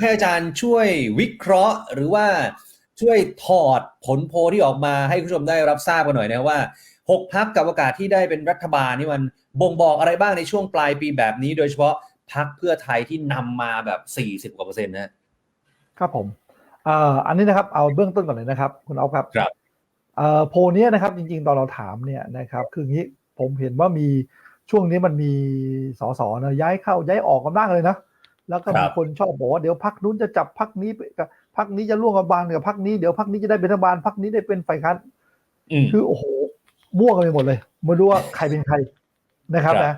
ให้อาจารย์ช่วยวิเคราะห์ หรือว่าช่วยถอดผลโพลที่ออกมาให้คุณผู้ชมได้รับทราบกันหน่อยนะว่าหกพักกับโอกาสที่ได้เป็นรัฐบาลนี่มันบ่งบอกอะไรบ้างในช่วงปลายปีแบบนี้ โดยเฉพาะพักเพื่อไทยที่นำมาแบบ 40กว่าเปอร์เซ็นต์นะครับผมเอ่ออันนี้นะครับเอาเบื้องต้นก่อนเลยนะครับ คุณเอาครับครับเอ่อโพลเนี้ยนะครับจริงๆ ตอนเราถามเนี่ยนะครับคืออย่างนี้ผมเห็นว่ามีช่วงนี้มันมีสสนะย้ายเข้าย้ายออกกันบ้างเลยนะ แล้วก็ครัมีบคนชอบบอกว่าเดี๋ยวพักนู้นจะจับพักนี้ไปกับพักนี้จะร่วมกับบานกับพักนี้เดี๋ยวพักนี้จะได้เป็นรัฐบาลพักนี้ได้เป็นฝ่ายค้านอืมคือโอ้โหมั่วกันไปหมดเลยไม่รู้ว่าใครเป็นใครนะครับครับนะ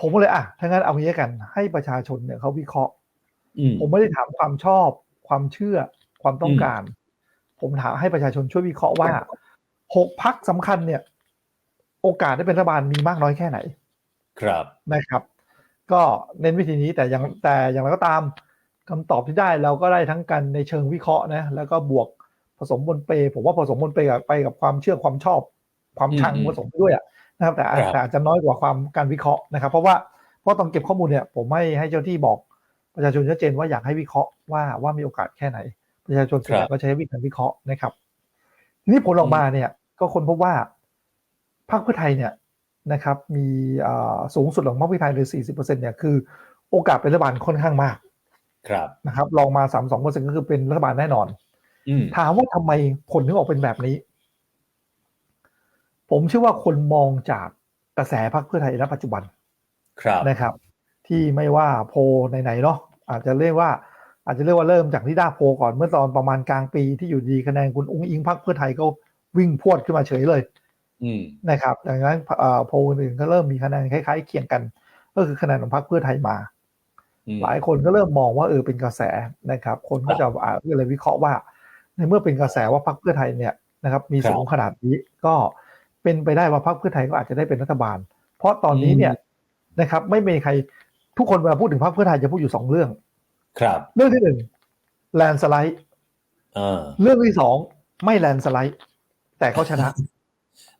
ผมก็เลยอะถ้างั้นเอางี้ละกัน ให้ประชาชนเนี่ยเขาวิเคราะห์อืมผมไม่ได้ถามความชอบ ความเชื่อ ความต้องการ ผมถามให้ประชาชนช่วยวิเคราะห์ว่าหกพักสำคัญเนี่ย โอกาสได้เป็นรัฐบาลมีมากน้อยแค่ไหน ครับนะครับ ก็เน้นวิธีนี้แต่อย่างแต่อย่างไรก็ตามคำตอบที่ได้เราก็ได้ทั้งกันในเชิงวิเคราะห์นะแล้วก็บวกผสมบนเป ผมว่าผสมบนเปกับไปกับความเชื่อความชอบ ความชังอืมผสมไปด้วยอะนะครับแต่อาจครับแต่อาจจะน้อยกว่าความการวิเคราะห์นะครับ เพราะว่าเพราะตอนเก็บข้อมูลเนี่ย ผมไม่ให้เจ้าที่บอกประชาชนชัดเจนว่าอยากให้วิเคราะห์ว่าว่ามีโอกาสแค่ไหน ประชาชนส่วนใหญ่ก็ใช้วิธีการวิเคราะห์นะครับ ทีนี้ผลออกมาเนี่ย ก็คนพบว่าพรรคเพื่อไทยเนี่ย นะครับมีอ่าสูงสุดของพรรคเพื่อไทยเลย40%เนี่ยคือโอกาสเป็นรัฐบาลค่อนข้างมาก ครับนะครับลองมา 32%ก็คือเป็นรัฐบาลแน่นอนอืมถามว่าทำไมผลถึงออกเป็นแบบนี้ ผมเชื่อว่าคนมองจากกระแสพรรคเพื่อไทยณปัจจุบันครับนะครับ ที่ไม่ว่าโพลไหนๆเนาะอาจจะเรียกว่า อาจจะเรียกว่าเริ่มจากที่ด้าโพลก่อนเมื่อตอนประมาณกลางปีที่อยู่ดีคะแนนคุณอุ้งอิงพรรคเพื่อไทยก็วิ่งพรวดขึ้นมาเฉยเลยอืม นะครับ ดังนั้นเอ่อโพลอื่นๆก็เริ่มมีคะแนนคล้ายๆเคียงกัน ก็คือคะแนนของพรรคเพื่อไทยมาอืมหลายคนก็เริ่มมองว่าเออเป็นกระแสนะครับ คนก็จะอ่าก็เลยวิเคราะห์ว่า ในเมื่อเป็นกระแสว่าพรรคเพื่อไทยเนี่ยนะครับ มีครับสูงขนาดนี้ก็เป็นไปได้ว่าพรรคเพื่อไทยก็อาจจะได้เป็นรัฐบาล เพราะตอนนี้เนี่ยนะครับ ไม่มีใครทุกคนเวลาพูดถึงพรรคเพื่อไทยจะพูดอยู่สองเรื่อง ครับ เรื่องที่หนึ่งแลนสไลด์อ่าเรื่องที่สองไม่แลนสไลด์ แต่เขาชนะ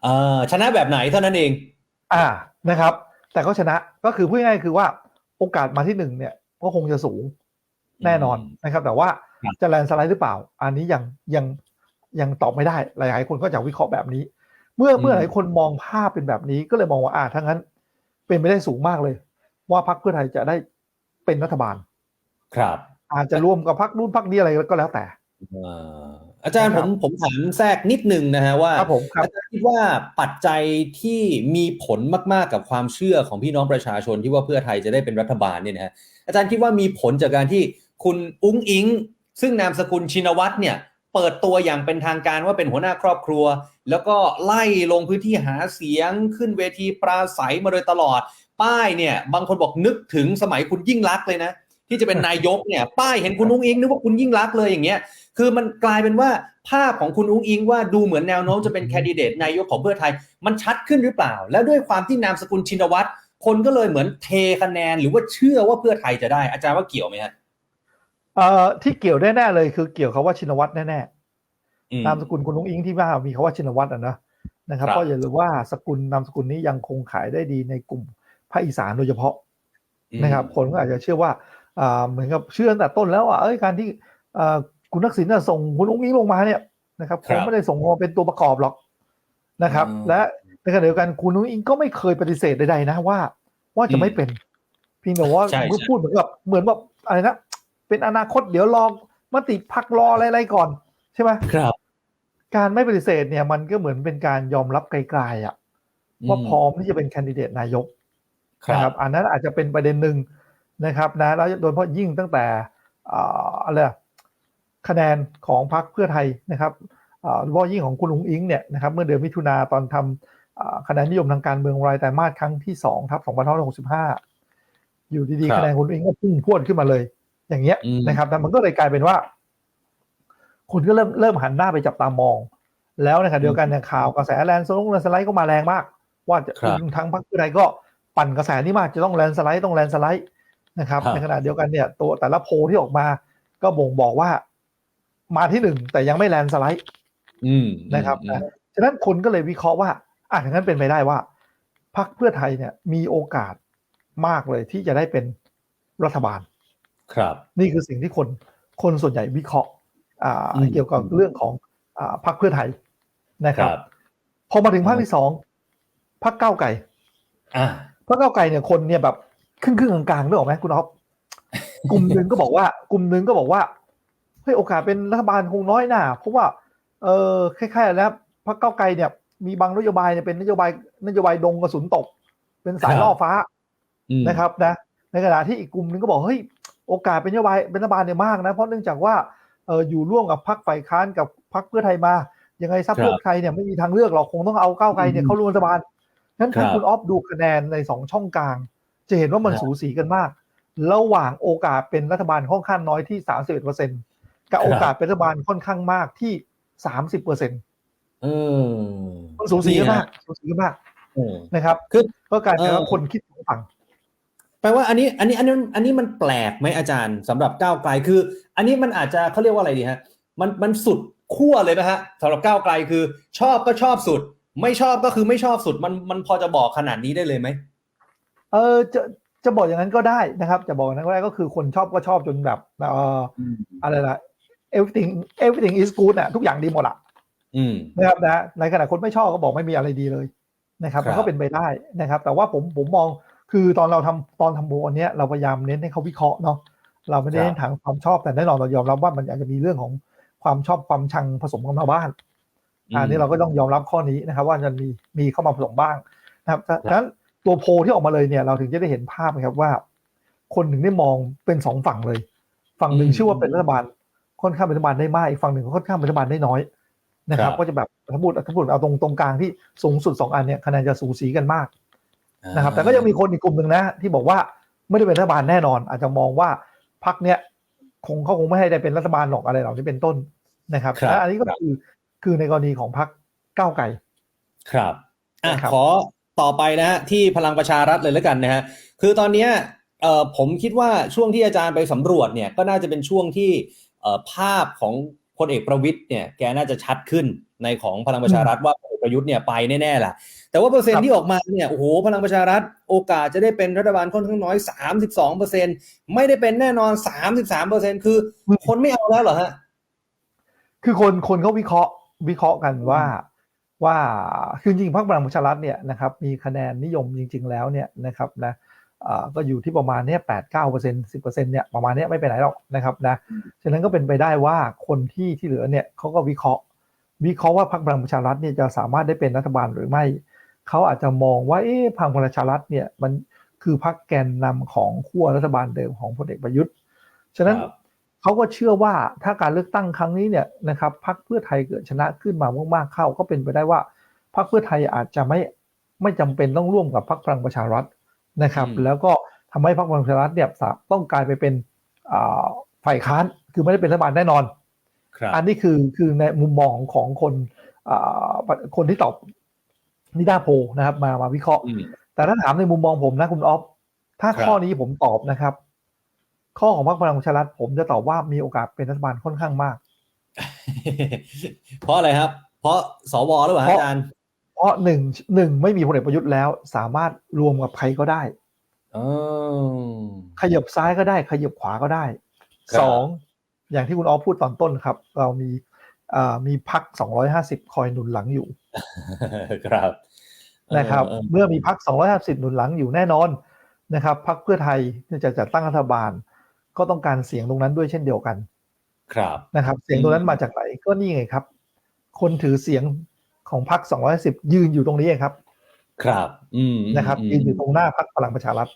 อ่าชนะแบบไหนเท่านั้นเอง อ่านะครับ แต่เขาชนะก็คือพูดง่ายๆคือว่าโอกาสมาที่หนึ่งเนี่ยก็คงจะสูงแน่นอนนะครับ แต่ว่าครับจะแลนด์สไลด์หรือเปล่า อันนี้ยังยังยังตอบไม่ได้หลายๆคนก็จะวิเคราะห์แบบนี้ เมื่อเมื่อหลายคนมองภาพเป็นแบบนี้ก็เลยมองว่าอ่าถ้างั้น เป็นไปได้สูงมากเลย ว่าพรรคเพื่อไทยจะได้เป็นรัฐบาล ครับ อาจจะร่วมกับพรรคนู้นพรรคนี้อะไรก็แล้วแต่ อ่าอาจารย์คผรับมผมถามแทรกนิดนึงนะฮะว่าครับผมครับอาจารย์คิดว่าปัจจัยที่มีผลมาก ๆ กับความเชื่อของพี่น้องประชาชนที่ว่าเพื่อไทยจะได้เป็นรัฐบาลเนี่ยนะฮะอาจารย์คิดว่ามีผลจากการที่คุณอุ้งอิง ซึ่งนามสกุลชินวัตรเนี่ย เปิดตัวอย่างเป็นทางการว่าเป็นหัวหน้าครอบครัว แล้วก็ไล่ลงพื้นที่หาเสียงขึ้นเวทีปราศัยมาโดยตลอด ป้ายเนี่ย บางคนบอกนึกถึงสมัยคุณยิ่งรักษณ์เลยนะ ที่จะเป็นนายกเนี่ยป้ายเห็นคุณอุ้งอิงนึกว่าคุณยิ่งรักษณ์เลยอย่างเงี้ยคือมันกลายเป็นว่าภาพของคุณอุ้งอิงว่าดูเหมือนแนวโน้มจะเป็นแคนดิเดตนายกของเพื่อไทย มันชัดขึ้นหรือเปล่า แล้วด้วยความที่นามสกุลชินวัตรคนก็เลยเหมือนเทคะแนนหรือว่าเชื่อว่าเพื่อไทยจะได้อาจารย์ว่าเกี่ยวไหมฮะเอ่อที่เกี่ยวแน่ๆเลยคือเกี่ยวกับว่าชินวัตรแน่อืมๆนามสกุลคุณลุงอิงที่ว่ามีคาว่าชินวัตรอะนะนะครับครับเพราะอย่าลืมว่าสกุลนามสกุลนี้ยังคงขายได้ดีในกลุ่มภาคอีสานโดยเฉพาะนะครับ คนก็อาจจะเชื่อว่าอ่า เหมือนกับเชื่อตั้งแต่ต้นแล้วว่าเอ้ยการที่อ่าคุณทักษิณน่ะส่งคุณอุ้งอิงลงมาเนี่ยนะครับคครับงไม่ได้ส่งมาเป็นตัวประกอบหรอกนะครับอืมและในขณะเดียวกันคุณอุ้งอิงก็ไม่เคยปฏิเสธใดๆนะว่า ว่าจะไม่เป็นเพียงแต่ว่าใช่ใช่พูดเหมือนกับเหมือนแบบอะไรนะเป็นอนาคตเดี๋ยวรอมติพักรออะไรๆก่อน ใช่ไหมครับ การไม่ปฏิเสธเนี่ย มันก็เหมือนเป็นการยอมรับไกลๆอะว่าพร้อมที่จะเป็นแคนดิเดตนายกครันะครับบอันนั้นอาจจะเป็นประเด็นหนึ่ง นะครับนะแล้วโดยเฉพาะยิ่งตั้งแต่อ่าอะไรอะคะแนนของพรรคเพื่อไทยนะครับอ่าโดยเฉพาะยิ่งของคุณลุงอิงเนี่ยนะครับเมื่อเดือนมิถุนาตอนทำอ่าคะแนนนิยมทางการเมืองรายแต่มาสครั้งที่สองทับ2565 อยู่ดีครับๆคะแนนคุณลุงอิงก็พุ่งพรวดขึ้นมาเลย อย่างเงี้ยอืมนะครับแต่มันก็เลยกลายเป็นว่า คนก็เริ่มเริ่มหันหน้าไปจับตามอง แล้วในขณะเดียวกันเนี่ยข่าวกระแสแลนด์สไลด์แลนด์สไลด์ก็มาแรงมาก ว่าจะครับทั้งพรรคเพื่อไทยก็ปั่นกระแสนี้มากจะต้องแลนด์สไลด์ต้องแลนด์สไลด์ นะครับครับในขณะเดียวกันเนี่ยตัวแต่ละโพลที่ออกมา ก็บ่งบอกว่ามาที่หนึ่งแต่ยังไม่แลนด์สไลด์อืมนะครับอืมนะฉะนั้นคนก็เลยวิเคราะห์ว่าอะอย่างนั้นเป็นไปได้ว่าพรรคเพื่อไทยเนี่ยมีโอกาสมากเลยที่จะได้เป็นรัฐบาล ครับ นี่คือสิ่งที่คนคนส่วนใหญ่วิเคราะห์อ่าอืมเกี่ยวกับเรื่องของอ่าพรรคเพื่อไทยนะคครับรับ พอมาถึงภาคที่สองพรรคก้าวไก่อ่าพรรคก้าวไก่เนี่ยคนเนี่ยแบบ ครึ่งครึ่งๆกลางๆนึกออกไหมคุณอ๊อฟกลุ่มหนึ่งก็บอกว่า กลุ่มหนึ่งก็บอกว่าเฮ้ยโอกาสเป็นรัฐบาลคงน้อยหน่าเพราะว่า เออคล้ายๆแล้วพรรคก้าวไกลเนี่ย มีบางนโยบายเนี่ยเป็นนโยบายนโยบายดงกระสุนตก เป็นสายครับล่อฟ้าอืมนะครับนะ ในขณะที่อีกกลุ่มหนึงก็บอกเฮ้ยโอกาสเป็นนโยบายเป็นรัฐบาลเนี่ยมากนะเพราะเนื่องจากว่าเอออยู่ร่วมกับพรรคฝ่ายค้านกับพรรคเพื่อไทยมายังไงซับครับเพื่อไทยเนี่ยไม่มีทางเลือกหรอกคงต้องเอาก้าวไกลเนี่ยอืมเข้าร่วมรัฐบาลนั้นถ้าครับคุณออฟดูคะแนนในสองช่องกลาง จะเห็นว่ามันครับสูสีกันมาก ระหว่างโอกาสเป็นรัฐบาลค่อนข้างน้อยที่สามสิบเอ็ดเปอร์เซ็นกับโอกาสเป็นรัฐบาลค่อนข้างมากที่สามสิบเปอร์เซ็นต์เออมันสูสีกันมากฮะสูสีกันมากเออนะครับคือก็กลายเป็นว่าเออคนคิดสองฝั่งแปลว่าอันนี้อันนี้อันนี้อันนี้มันแปลกไหมอาจารย์สำหรับก้าวไกลคือ อันนี้มันอาจจะเขาเรียกว่าอะไรดีฮะมันมันสุดขั้วเลยนะฮะสำหรับก้าวไกลคือ ชอบก็ชอบสุด ไม่ชอบก็คือไม่ชอบสุดมันมันพอจะบอกขนาดนี้ได้เลยไหม เออจะจะบอกอย่างนั้นก็ได้นะครับ จะบอกอย่างนั้นก็ได้ก็คือคนชอบก็ชอบจนแบบเอออะไรล่ะ everything everything is good น่ะทุกอย่างดีหมดอะอืมนะครับนะในขณะคนไม่ชอบก็บอกไม่มีอะไรดีเลยนะครับครับมันก็เป็นไปได้นะครับ แต่ว่าผมผมมองคือตอนเราทำตอนทำโพลอันเนี้ยเราพยายามเน้นให้เขาวิเคราะห์เนาะเราไม่ได้เน้นทางความชอบแต่แน่นอนเรายอมรับว่ามันอาจจะมีเรื่องของความชอบความชังผสมกันมาบ้างอันนี้เราก็ต้องยอมรับข้อนี้นะครับ ว่าจะมีมีเข้ามาผสมบ้างนะครับดังนั้น ตัวโพลที่ออกมาเลยเนี่ยเราถึงจะได้เห็นภาพนะครับว่า คนหนึ่งได้มองเป็นสองฝั่งเลย ฝั่งหนึ่งอืมชื่อว่าเป็นรัฐบาลค่อนข้างเป็นรัฐบาลได้มากอีกฝั่งหนึ่งก็ค่อนข้างเป็นรัฐบาลได้น้อยนะครับครับก็จะแบบถ้าพูดถ้าพูดเอาตรงตรงกลางที่สูงสุดสองอันเนี่ยคะแนนจะสูสีกันมากนะครับ แต่ก็ยังมีคนอีกกลุ่มหนึ่งนะ ที่บอกว่าไม่ได้เป็นรัฐบาลแน่นอน อาจจะมองว่าพรรคเนี่ยคงเขาคงไม่ให้ได้เป็นรัฐบาลหรอกอะไรเหล่านี้เป็นต้นนะครับครับและอันนี้ก็ครับคือคือในกรณีของพรรคก้าวไกลครับอะนะครับขอ ต่อไปนะฮะที่พลังประชารัฐเลยแล้วกันนะฮะคือตอนเนี้ยเอ่อผมคิดว่าช่วงที่อาจารย์ไปสำรวจเนี่ยก็น่าจะเป็นช่วงที่เอ่อภาพของพลเอกประวิตยเนี่ยแกน่าจะชัดขึ้นในของพลังประชารัฐว่าพลเอกประยุทธ์เนี่ยไปแน่ๆล่ะแต่ว่าเปอร์เซ็นครัต์บที่ออกมาเนี่ยโอ้โหพลังประชารัฐโอกาสจะได้เป็นรัฐบาลค่อนข้างน้อย 32เปอร์เซ็นไม่ได้เป็นแน่นอน 33เปอร์เซ็นคือคนไม่เอาแล้วเหรอฮะคือคนคนเขาวิเคราะห์วิเคราะห์กันว่า ว่าคือจริงๆพรรคพลังประชารัฐเนี่ยนะครับมีคะแนนนิยมจริง ๆ แล้วเนี่ยนะครับนะเอ่อก็อยู่ที่ประมาณเนี้ยแปดเก้าเปอร์เซ็นสิบเปอร์เซ็นเนี่ยประมาณเนี้ยไม่ไปไหนหรอกนะครับนะฉะนั้นก็เป็นไปได้ว่าคนที่ที่เหลือเนี่ยเขาก็วิเคราะห์ วิเคราะห์ว่าพรรคพลังประชารัฐเนี่ยจะสามารถได้เป็นรัฐบาลหรือไม่เขาอาจจะมองว่าเอ๊ะพลังประชารัฐเนี่ยมันคือพรรคแกนนำของขั้วรัฐบาลเดิมของพลเอกประยุทธ์ฉะนั้นครับ เขาก็เชื่อว่าถ้าการเลือกตั้งครั้งนี้เนี่ยนะครับพรรคเพื่อไทยเกิดชนะขึ้นมามากๆเข้า ก็เป็นไปได้ว่าพรรคเพื่อไทยอาจจะไม่ไม่จำเป็นต้องร่วมกับพรรคพลังประชารัฐนะครับอืมแล้วก็ทำให้พรรคพลังประชารัฐเนี่ยสาต้องกลายไปเป็นอ่าฝ่ายค้านคือไม่ได้เป็นรัฐบาลแน่นอนครับอันนี้คือคือในมุมมองของคนอ่าคนที่ตอบนิดาโพลนะครับ มามาวิเคราะห์อืมแต่ถ้าถามในมุมมองผมนะคุณออฟถ้าครับข้อนี้ผมตอบนะครับ ข้อของพรรคพลังประชารัฐผมจะตอบว่ามีโอกาสเป็นรัฐบาลค่อนข้างมาก เพราะอะไรครับ เพราะสวหรือเปล่าฮะเพราะอาจารย์ เพราะหนึ่งหนึ่งไม่มีพลเอกประยุทธ์แล้ว สามารถรวมกับใครก็ได้อ๋อขยับซ้ายก็ได้ ขยับขวาก็ได้ครับสองอย่างที่คุณออฟพูดตอนต้นครับ เรามีอ่ามีพักสองร้อยห้าสิบคอยหนุนหลังอยู่ ครับนะครับเออเมื่อมีพัก250หนุนหลังอยู่แน่นอนนะครับพักเพื่อไทยที่จะจัดตั้งรัฐบาล ก็ต้องการเสียงตรงนั้นด้วยเช่นเดียวกัน ครับนะครับ เสียงตรงนั้นมาจากไหนก็นี่ไงครับ คนถือเสียงของพัก210ยืนอยู่ตรงนี้ครับ ครับ อืมนะครับมยืนอยู่ตรงหน้าพักพลังประชารัฐ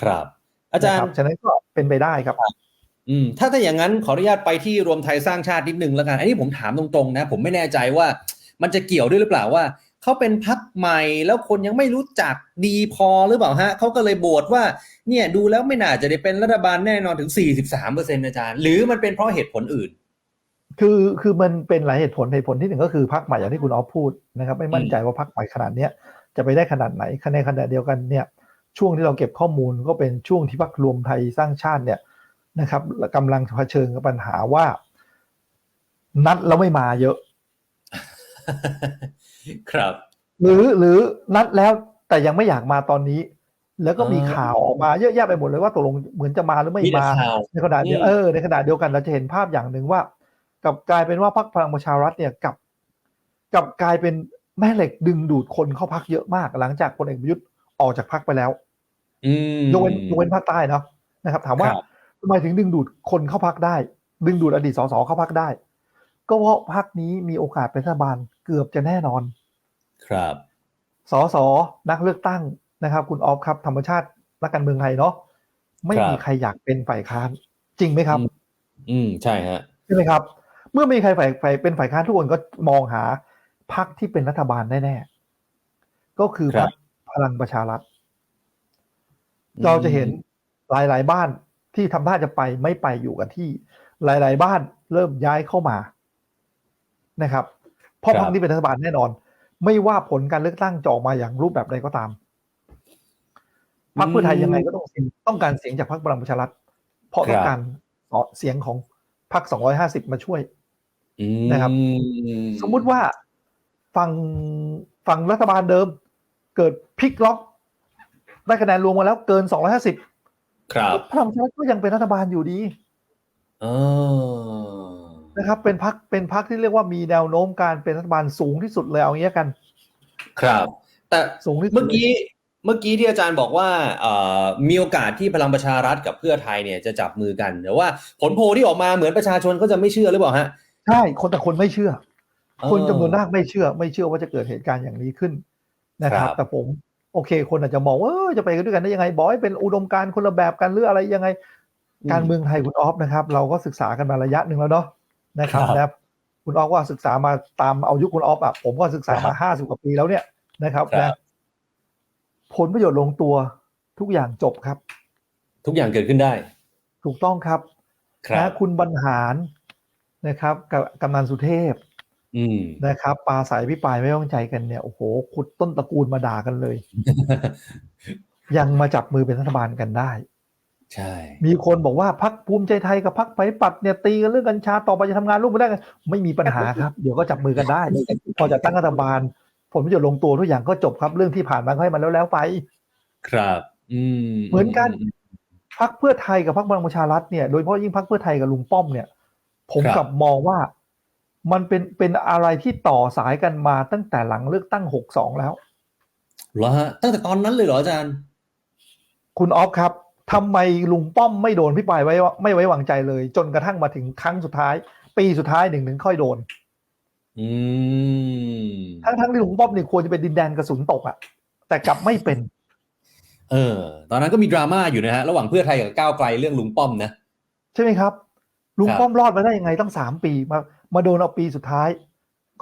ครับ อาจารนะคย์บฉะนั้นก็เป็นไปได้ครับอืมถ้าถ้าอย่างนั้นขออนุญาตไปที่รวมไทยสร้างชาตินิดนึงแล้วกัน อันนี้ผมถามตรงๆนะ ผมไม่แน่ใจว่า มันจะเกี่ยวด้วยหรือเปล่าว่าเขาเป็นพักใหม่แล้วคนยังไม่รู้จักดีพอหรือเปล่าฮะเขาก็เลยโบวตว่า เนี่ยดูแล้วไม่น่าจะได้เป็นรัฐบาลแน่นอนถึง 43เปอร์เซ็นต์อาจารย์ หรือมันเป็นเพราะเหตุผลอื่น คือคือมันเป็นหลายเหตุผลเหตุผลที่หนึ่งก็คือพักใหม่อย่างที่คุณออฟพูดนะครับ ไม่มั่นใจว่าพักใหม่ขนาดเนี้ยจะไปได้ขนาดไหนคะแนนขนาดเดียวกันเนี่ย ช่วงที่เราเก็บข้อมูลก็เป็นช่วงที่พักรวมไทยสร้างชาติเนี่ยนะครับกำลังเผชิญกับปัญหาว่า นัดแล้วไม่มาเยอะ ครับ หรือหรือนัดแล้วแต่ยังไม่อยากมาตอนนี้ แล้วก็มีอ่าข่าวออกมาเยอะแยะไปหมดเลยว่าตกลงเหมือนจะมาหรือไม่มีแต่มาข่าวในขณะเดียวอืมเออในขณะเดียวกันเราจะเห็นภาพอย่างหนึ่งว่ากลับกลายเป็นว่าพรรคพลังประชารัฐเนี่ยกลับกลับกลายเป็นแม่เหล็กดึงดูดคนเข้าพักเยอะมาก หลังจากพลเอกประยุทธ์ออกจากพักไปแล้วอืมยกเว้นยกเว้นภาคใต้เนาะนะครับ ถามว่าครับทำไมถึงดึงดูดคนเข้าพักได้ ดึงดูดอดีตสสเข้าพักได้ ก็เพราะพักนี้มีโอกาสเป็นรัฐบาลเกือบจะแน่นอน ครับสสนักเลือกตั้ง นะครับ คุณออฟครับธรรมชาตินักการเมืองไทยเนาะไม่ครับมีใครอยากเป็นฝ่ายค้าน จริงไหมครับ อืมอืมใช่ฮะใช่ไหมครับ เมื่อมีใครฝ่ายฝ่ายเป็นฝ่ายค้านทุกคนก็มองหาพักที่เป็นรัฐบาลแน่ๆก็คือครัพับกพลังประชารัฐ เราจะเห็นหลายๆบ้านที่ทำท่าจะไปไม่ไปอยู่กับที่ หลาย ๆ บ้านเริ่มย้ายเข้ามานะครับเพราะครับพรรคนี้เป็นรัฐบาลแน่นอน ไม่ว่าผลการเลือกตั้งจะออกมาอย่างรูปแบบใดก็ตาม พรรคเพื่อไทยยังไงก็ต้องเสียงต้องการเสียงจากพรรคพลังประชารัฐเพราะต้องการเสียงของพรรค250มาช่วยอืมนะครับ สมมุติว่าฝั่งฝั่งรัฐบาลเดิม เกิดพลิกล็อก ได้คะแนนรวมมาแล้วเกิน250ครับพลังประชารัฐก็ยังเป็นรัฐบาลอยู่ดีอ๋อนะครับ เป็นพักเป็นพักที่เรียกว่ามีแนวโน้มการเป็นรัฐบาลสูงที่สุดเลยเอางี้กัน ครับ แต่สูงที่สุดเมื่อกี้ เมื่อกี้ที่อาจารย์บอกว่าเอ่อมีโอกาสที่พลังประชารัฐกับเพื่อไทยเนี่ยจะจับมือกันแต่ว่าผลโพลที่ออกมาเหมือนประชาชนก็จะไม่เชื่อหรือเปล่าฮะใช่คนแต่คนไม่เชื่อเออคนจำนวนมากไม่เชื่อ ไม่เชื่อว่าจะเกิดเหตุการณ์อย่างนี้ขึ้นนะครับครับแต่ผมโอเค คนอาจจะมองว่าเออจะไปกันด้วยกันได้ยังไงบอกให้เป็นอุดมการณ์คนละแบบกันหรืออะไรยังไง การเมืองไทยคุณออฟนะครับ เราก็ศึกษากันมาระยะหนึ่งแล้วเนาะนะครับครับนะครับคุณออฟก็ศึกษามาตามเอายุคคุณออฟอะผมก็ศึกษาครัมาบห้าสิบกว่าปีแล้วเนี่ยนะครับครับนะ ผลประโยชน์ลงตัวทุกอย่างจบครับ ทุกอย่างเกิดขึ้นได้ ถูกต้องครับครันะบคุณบรรหารนะครับกับกำนันสุเทพอืมนะครับปลาสายพิปรายไม่ไว้วางใจกันเนี่ยโอ้โหขุดต้นตระกูลมาด่ากันเลย ยังมาจับมือเป็นรัฐบาลกันได้ ใช่ มีคนบอกว่าพักภูมิใจไทยกับพักไปปัดเนี่ยตีกันเรื่องกัญชาต่อไปจะทำงานร่วมกันได้กันไม่มีปัญหาครับ เดี๋ยวก็จับมือกันได้พอจะตั้งรัฐบาล ผลประโยชน์ลงตัวทุกอย่างก็จบครับเรื่องที่ผ่านมาก็ให้มันแล้วแล้วๆไป ครับ อืม เหมือนกันพักเพื่อไทยกับพักพลังประชารัฐเนี่ยโดยเฉพาะยิ่งพักเพื่อไทยกับลุงป้อมเนี่ย ผมกลับมองว่ามันเป็นเป็นอะไรที่ต่อสายกันมาตั้งแต่หลังเลือกตั้งหกสองแล้วเหรอฮะตั้งแต่ตอนนั้นเลยเหรออาจารย์ คุณออฟครับทำไมลุงป้อมไม่โดนพี่ปรายไว้ว่าไม่ไว้วางใจเลย จนกระทั่งมาถึงครั้งสุดท้าย ปีสุดท้ายหนึ่งถึงค่อยโดนอืม ทั้งทั้งที่ลุงป้อมนี่ควรจะเป็นดินแดนกระสุนตกอะแต่กลับไม่เป็น เออ ตอนนั้นก็มีดราม่าอยู่นะฮะ ระหว่างเพื่อไทยกับก้าวไกลเรื่องลุงป้อมนะ ใช่ไหมครับ ลุงครับป้อมรอดมาได้ยังไงตั้งสามปีมา มาโดนเอาปีสุดท้าย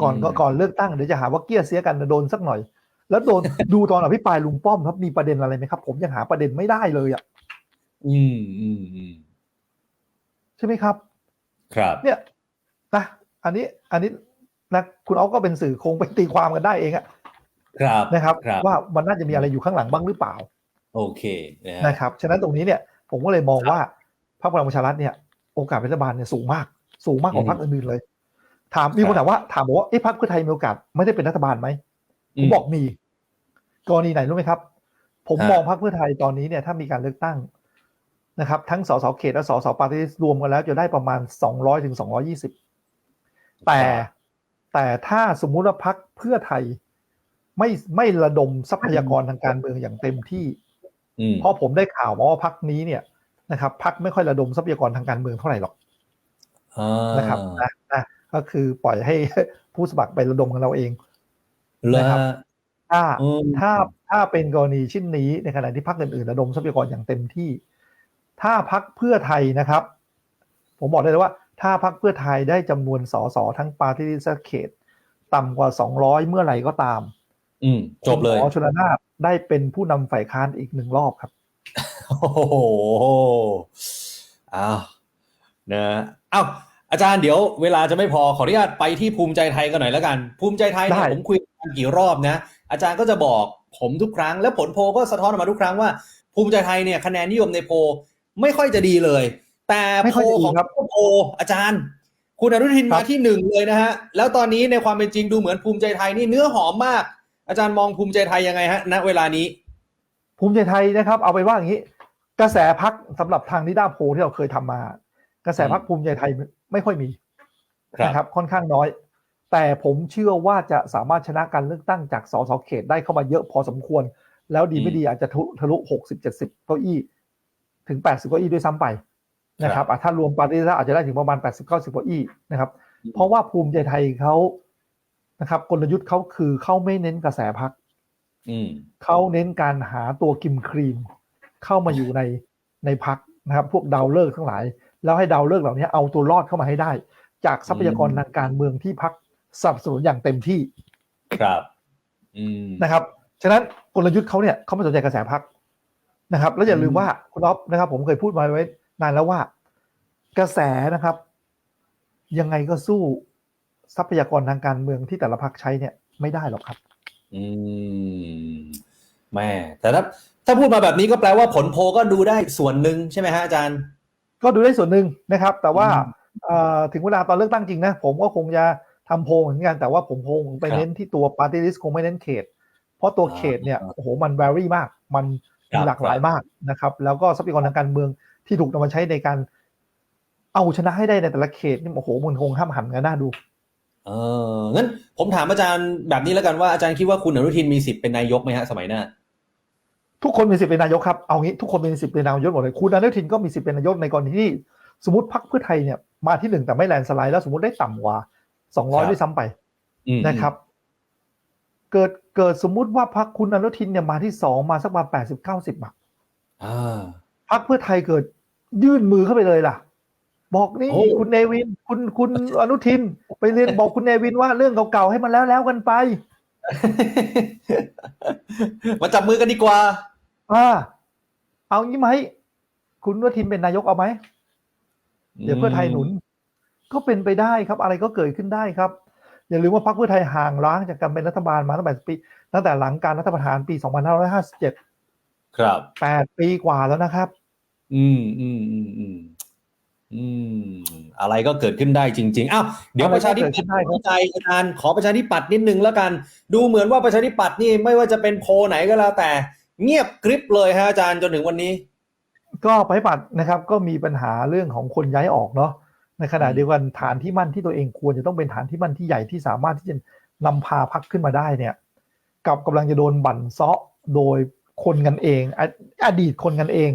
ก่อนอืมก่อนก่อนเลือกตั้งเดี๋ยวจะหาว่าเกี้ยเสียกันโดนสักหน่อย แล้วโดนดูตอนอภิปรายลุงป้อมครับมีประเด็นอะไรไหมครับ ผมยังหาประเด็นไม่ได้เลยอะอืมอืมอืมใช่ไหมครับ ครับ เนี่ยนะอันนี้อันนี้ นะคุณเอาก็เป็นสื่อคงไปตีความกันได้เองอะครับนะครับครับว่ามันน่าจะมีอะไรอยู่ข้างหลังบ้างหรือเปล่า โอเคนะฮะนะครับฉะนั้นตรงนี้เนี่ยผมก็เลยมองว่าพรรคพลังประชารัฐเนี่ยโอกาสเป็นรัฐบาลเนี่ยสูงมากสูงมากกว่าอืมพรรคอื่นๆเลย ถามมีคนถามว่าถามบอกว่าเอ๊ะพรรคเพื่อไทยมีโอกาสไม่ได้เป็นรัฐบาลไหมผมบอกมีกรณีไหนรู้ไหมครับ ผมฮะมองพรรคเพื่อไทยตอนนี้เนี่ยถ้ามีการเลือกตั้งนะครับ ทั้งสสเขตและสสปาร์ตี้ลิสต์รวมกันแล้วจะได้ประมาณสองร้อยถึงสองร้อยี่สิบแต่ แต่ถ้าสมมุติว่าพรรคเพื่อไทย ไม่ไม่ระดมทรัพยากรทางการเมืองอย่างเต็มที่อืมเพราะผมได้ข่าวมาว่าพักนี้เนี่ยนะครับพักไม่ค่อยระดมทรัพยากรทางการเมืองเท่าไหร่หรอกอ่านะครับนะนะก็คือปล่อยให้ผู้สมัครไประดมกันเราเองเหรอนะครับฮะถ้าอืมถ้าถ้าเป็นกรณีชิ้นนี้ในขณะที่พักอื่นๆระดมทรัพยากรอย่างเต็มที่ ถ้าพักเพื่อไทยนะครับ ผมบอกได้เลยว่า ถ้าพักเพื่อไทยได้จำนวนสสทั้งปาร์ตี้ลิสต์เขต ต่ำกว่า 200 เมื่อไหร่ก็ตาม อืมจบเลยคุณหมอชลนาถได้เป็นผู้นำฝ่ายค้านอีกหนึ่งรอบครับ โอ้โหอ้าวนะอ้าวอาจารย์เดี๋ยวเวลาจะไม่พอขออนุญาตไปที่ภูมิใจไทยกันหน่อยแล้วกัน ภูมิใจไทยเนี่ยได้ผมคุยกันกี่รอบนะ อาจารย์ก็จะบอกผมทุกครั้ง แล้วผลโพลก็สะท้อนออกมาทุกครั้งว่า ภูมิใจไทยเนี่ยคะแนนนิยมในโพลไม่ค่อยจะดีเลย แต่ไม่โพค่อยลจะดีของครับโพลอาจารย์ คุณอนุทินครัมาบที่หนึ่งเลยนะฮะ แล้วตอนนี้ในความเป็นจริงดูเหมือนภูมิใจไทยนี่เนื้อหอมมาก อาจารย์มองภูมิใจไทยยังไงฮะ ณ เวลานี้ ภูมิใจไทยนะครับ เอาไปนว่าอย่างนี้ กระแสพักสำหรับทางนิด้าโพลที่เราเคยทำมา กระแสพักภูมิใจไทยไม่ค่อยมีครับนะครับ ค่อนข้างน้อย แต่ผมเชื่อว่าจะสามารถชนะการเลือกตั้งจากสสเขตได้เข้ามาเยอะพอสมควร แล้วดีไม่ดีอาจจะทะลุทะลุหกสิบเจ็ดสิบเก้าอี้ถึงแปดสิบเก้าอี้ด้วยซ้ำไป นะครับอะถ้ารวมปาร์ตี้แล้วอาจจะได้ถึงประมาณแปดสิบเก้าสิบเก้าอี้นะครับ เพราะว่าภูมิใจไทยเขานะครับ กลยุทธ์เขาคือเขาไม่เน้นกระแสพักอืมเขาเน้นการหาตัวกิมครีม เข้ามาอยู่ในในพักนะครับ พวกดาวเลิกษ์ทั้งหลาย แล้วให้ดาวเลิกษ์เหล่านี้เอาตัวรอดเข้ามาให้ได้ จากทรัพยากรอืมทางการเมืองที่พักสนับสนุนอย่างเต็มที่ ครับอืมนะครับ ฉะนั้นกลยุทธ์เขาเนี่ยเขาไม่สนใจกระแสพักนะครับ แล้วอย่าลืมอืมว่าคุณอ๊อฟนะครับ ผมเคยพูดมาไว้ นานแล้วว่ากระแสนะครับ ยังไงก็สู้ทรัพยากรทางการเมืองที่แต่ละพักใช้เนี่ยไม่ได้หรอกครับ อืมแม่แต่ถ้าถ้าพูดมาแบบนี้ก็แปลว่าผลโพลก็ดูได้ส่วนหนึ่งใช่ไหมฮะอาจารย์ ก็ดูได้ส่วนหนึ่งนะครับ แต่ว่าอืมเอ่อถึงเวลาตอนเลือกตั้งจริงนะ ผมก็คงจะทำโพลเหมือนกันแต่ว่าผมคงไปครับเน้นที่ตัว party list คงไม่เน้นเขต เพราะตัวเขตเนี่ยอ่าโอ้โหมัน vary มาก มันครัมีบหลากหลายมากนะครับ แล้วก็ทรัพยากรทางการเมือง ที่ถูกนำมาใช้ในการเอาชนะให้ได้ในแต่ละเขตนี่โอ้โหมันคงห้ามหันกันน่าดูเอองั้นผมถามอาจารย์แบบนี้แล้วกันว่าอาจารย์คิดว่าคุณอนุทินมีสิทธิ์เป็นนายกไหมฮะสมัยหน้าทุกคนมีสิทธิ์เป็นนายกครับเอางี้ทุกคนมีสิทธิ์เป็นนายกหมดเลยคุณอนุทินก็มีสิทธิ์เป็นนายกในกรณีที่สมมติพรรคเพื่อไทยเนี่ยมาที่หนึ่งแต่ไม่แลนด์สไลด์แล้วสมมติได้ต่ำกว่าสองร้อยครับด้วยซ้ำไปอืมนะครับ เกิดเกิดสมมุติว่าพรรคคุณอนุทินเนี่ยมาที่สองมาสักประมาณแปดสิบเก้าสิบอะอ่าพรรคเพื่อไทยเกิด ยื่นมือเข้าไปเลยล่ะ บอกนี่โอ้คุณเนวิน คุณคุณอนุทิน ไปเรียนบอกคุณเนวินว่าเรื่องเก่าๆให้มันแล้วแล้วกันไป มาจับมือกันดีกว่าอ่าเอางี้ไหมคุณอนุทินเป็นนายกเอาไหมเดี๋ยวเพื่อไทยหนุน ก็เป็นไปได้ครับ อะไรก็เกิดขึ้นได้ครับอย่าลืมว่าพรรคเพื่อไทยห่างล้างจากการเป็นรัฐบาลมาตั้งแต่ปีตั้งแต่หลังการรัฐประหารปี 2557 ครับ 8 ปีกว่าแล้วนะครับ อืมอืมอืมอืมอืม อะไรก็เกิดขึ้นได้จริงๆอ้าวเดี๋ยวประชาธิปัตดย์ใจอาจารย์ขอประชาธิปัตย์นิดนึงแล้วกัน ดูเหมือนว่าประชาธิปัตย์นี่ไม่ว่าจะเป็นโพไหนก็แล้วแต่ เงียบกริบเลยฮะอาจารย์จนถึงวันนี้ ก็ไปฏิบัตินะครับ ก็มีปัญหาเรื่องของคนย้ายออกเนาะในขณะเดียวกันฐานที่มั่นที่ตัวเองควรจะต้องเป็นฐานที่มั่นที่ใหญ่ที่สามารถที่จะนำพาพักขึ้นมาได้เนี่ยกับกำลังจะโดนบั่นเซาะโดยคนกันเองออดีตคนกันเอง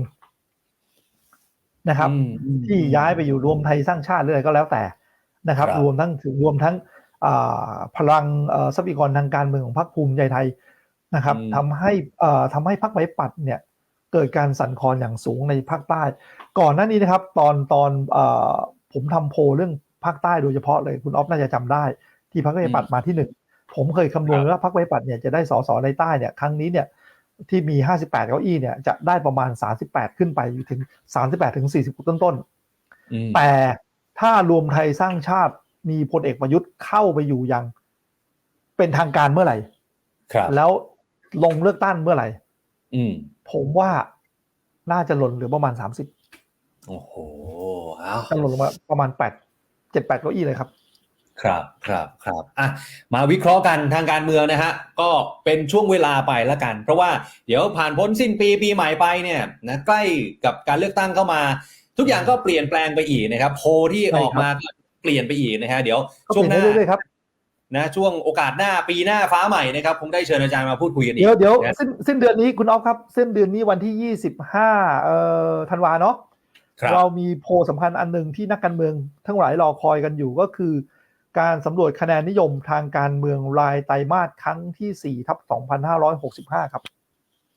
นะครับอืมอืมที่ย้ายไปอยู่รวมไทยสร้างชาติหรืออะไรก็แล้วแต่นะครับครับรวมทั้งถึงรวมทั้งอ่าพลังเอ่อทรัพยากรทางการเมืองของพรรคภูมิใจไทยนะครับอืมทำให้เอ่อทำให้พรรคไว้ปัดเนี่ยเกิดการสั่นคลอนอย่างสูงในภาคใต้ ก่อนหน้านี้นะครับ ตอนตอนเอ่อผมทำโพลเรื่องภาคใต้โดยเฉพาะเลยคุณออฟน่าจะจำได้ ที่พรรคไว้ปัดมาที่หนึ่งผมเคยคำนวณว่าพรรคไว้ปัดเนี่ยจะได้สสในใต้เนี่ยครั้งนี้เนี่ย ที่มี 58 เก้าอี้เนี่ยจะได้ประมาณ 38 ขึ้นไปถึง 38 ถึง 40 ต้นต้นๆอืมแต่ถ้ารวมไทยสร้างชาติมีพลเอกประยุทธ์เข้าไปอยู่อย่าง เป็นทางการเมื่อไหร่ ครับ แล้วลงเลือกตั้งเมื่อไหร่อืมผมว่าน่าจะหล่นเหลือประมาณ 30 โอ้โหเอาจะหล่นลงมาประมาณ 8 7 8 เก้าอี้เลยครับ ครับครับครับอะมาวิเคราะห์กันทางการเมืองนะฮะก็เป็นช่วงเวลาไปละกัน เพราะว่าเดี๋ยวผ่านพ้นสิ้นปีปีใหม่ไปเนี่ยนะใกล้กับการเลือกตั้งเข้ามา ทุกอย่างก็เปลี่ยนแปลงไปอีกนะครับโพลที่ใช่อครับอกมาก็เปลี่ยนไปอีกนะฮะเดี๋ยวก็ช่วงหเปลี่น้ายนเรื่อยๆครับนะช่วงโอกาสหน้าปีหน้าฟ้าใหม่นะครับคงได้เชิญอาจารย์มาพูดคุยกันอีกเดี๋ยวเดี๋ยวนะสิ้นสิ้นเดือนนี้คุณออฟครับสิ้นเดือนนี้วันที่25เอ่อธันวาเนาะครับเรามีโพลสำคัญอันหนึ่งที่นักการเมืองทั้งหลายรอคอยกันอยู่ก็คือ การสำรวจคะแนนนิยมทางการเมืองรายไตรมาสครั้งที่4ทับ2565 ครับ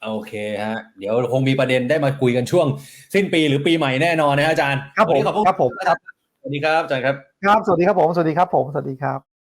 โอเคฮะเดี๋ยวคงมีประเด็นได้มาคุยกันช่วง สิ้นปีหรือปีใหม่แน่นอนนะฮะอาจารย์ครับผมวันนี้ขอบคุณครับผมครับสวัสดีครับอาจารย์ครับครับ สวัสดีครับผมสวัสดีครับผมสวัสดีครับ